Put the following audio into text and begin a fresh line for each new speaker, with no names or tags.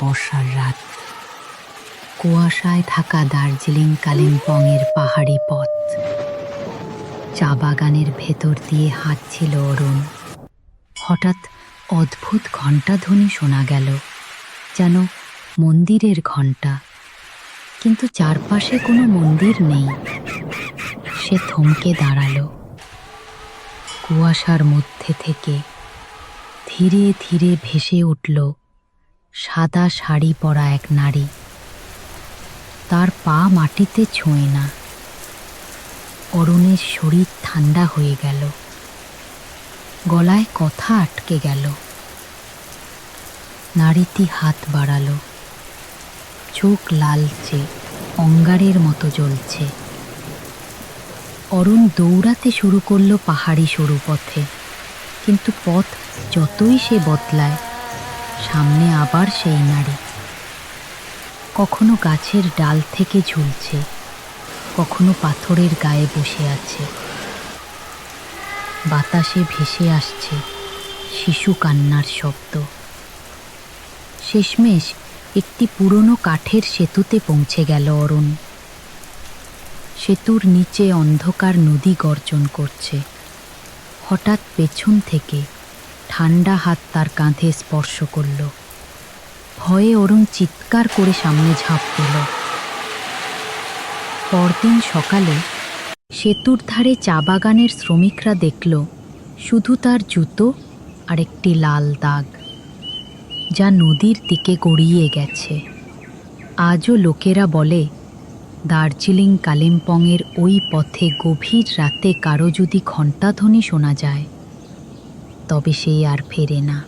বর্ষার রাত। কুয়াশায় থাকা দার্জিলিং কালিম্পংয়ের পাহাড়ি পথ। চা বাগানের ভেতর দিয়ে হাঁটছিল অরুণ। হঠাৎ অদ্ভুত ঘণ্টাধ্বনি শোনা গেল, যেন মন্দিরের ঘণ্টা। কিন্তু চারপাশে কোনো মন্দির নেই। সে থমকে দাঁড়াল। কুয়াশার মধ্যে থেকে ধীরে ধীরে ভেসে উঠল সাদা শাড়ি পরা এক নারী। তার পা মাটিতে ছোঁয় না। অরুণের শরীর ঠান্ডা হয়ে গেল। গলায় কথা আটকে গেল। নারীটি হাত বাড়ালো। চোখ লালচে, অঙ্গারের মতো জ্বলছে। অরুণ দৌড়াতে শুরু করল পাহাড়ি সরু পথে। কিন্তু পথ যতই সে বদলায় সামনে আবার সেই নারী। কখনো গাছের ডাল থেকে ঝুলছে, কখনো পাথরের গায়ে বসে আছে। বাতাসে ভেসে আসছে শিশু কান্নার শব্দ। শেষমেশ একটি পুরনো কাঠের সেতুতে পৌঁছে গেল অরুণ। সেতুর নিচে অন্ধকার নদী গর্জন করছে। হঠাৎ পেছন থেকে ঠান্ডা হাত তার কাঁধে স্পর্শ করল। ভয়ে অরুণ চিৎকার করে সামনে ঝাঁপ দিল। পরদিন সকালে সেতুর ধারে চা বাগানের শ্রমিকরা দেখল, শুধু তার জুতো আর একটি লাল দাগ, যা নদীর দিকে গড়িয়ে গেছে। আজও লোকেরা বলে, দার্জিলিং কালিম্পংয়ের ওই পথে গভীর রাতে কারও যদি ঘণ্টাধ্বনি শোনা যায়। তবে সেই আর ফেরে না।